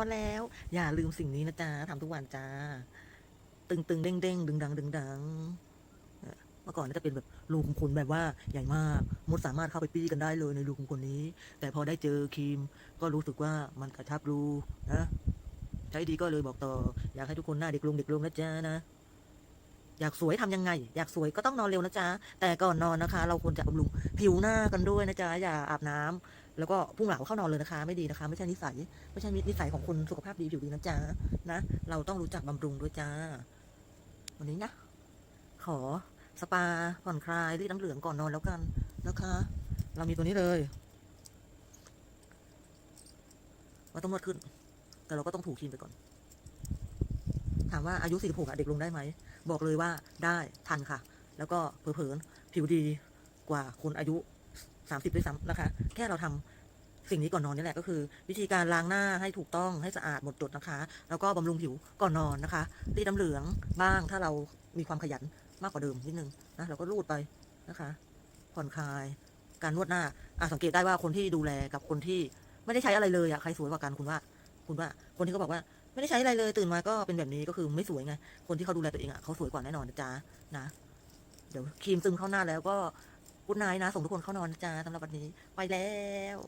อนแล้ว อย่าลืมสิ่งนี้นะจ๊ะทำทุกวันจ้า ตึงตึงเด้งเด้งดึงดังดึงดังเมื่อก่อนน่าจะเป็นแบบรูขุมขนแบบว่าใหญ่มาก มดสามารถเข้าไปปี้กันได้เลยในรูขุมขนนี้ แต่พอได้เจอครีม ก็รู้สึกว่ามันกระชับรูนะ ใช้ดีก็เลยบอกต่อ อยากให้ทุกคนหน้าเด็กลงเด็กลงนะจ๊ะนะ อยากสวยทำยังไง อยากสวยก็ต้องนอนเร็วนะจ๊ะ แต่ก่อนนอนนะคะ เราควรจะบำรุงผิวหน้ากันด้วยนะจ๊ะ อย่าอาบน้ำแล้วก็พุ่งเหลาเข้านอนเลยนะคะ ไม่ดีนะคะ ไม่ใช่นิสัย ไม่ใช่นิสัยของคนสุขภาพดีผิวดีนะจ๊ะนะ เราต้องรู้จักบำรุงด้วยจ้า วันนี้นะ ขอสปาผ่อนคลายรีดน้ำเหลืองก่อนนอนแล้วกันนะคะ เรามีตัวนี้เลยว่าต้องนวดขึ้น แต่เราก็ต้องถูครีมไปก่อน ถามว่าอายุ 46อะเด็กลงได้ไหม บอกเลยว่าได้ทันค่ะ แล้วก็เผลอๆผิวดีกว่าคนอายุ 30 ด้วยซ้ำนะคะ แค่เราทำสิ่งนี้ก่อนนอนนี่แหละก็คือ วิธีการล้างหน้าให้ถูกต้องให้สะอาดหมดจดนะคะ แล้วก็บำรุงผิวก่อนนอนนะคะรีดน้ำเหลืองบ้างถ้าเรามีความขยันมากกว่าเดิมนิดนึงนะเราก็รูดไปนะคะ ผ่อนคลาย การนวดหน้าอะสังเกตได้ว่าคนที่ดูแลกับคนที่ไม่ได้ใช้อะไรเลยอะใครสวยกว่ากันคุณว่า คุณว่าคนที่เขาบอกว่า ไม่ได้ใช้อะไรเลยตื่นมาก็เป็นแบบนี้ก็คือไม่สวยไง คนที่เขาดูแลตัวเองอะเขาสวยกว่าแน่นอนนะจ๊ะนะ เดี๋ยวครีมซึมเข้าหน้าแล้วก็กุดนายนะ ส่งทุกคนเข้านอนนะจ๊ะสำหรับวันนี้ ไปแล้ว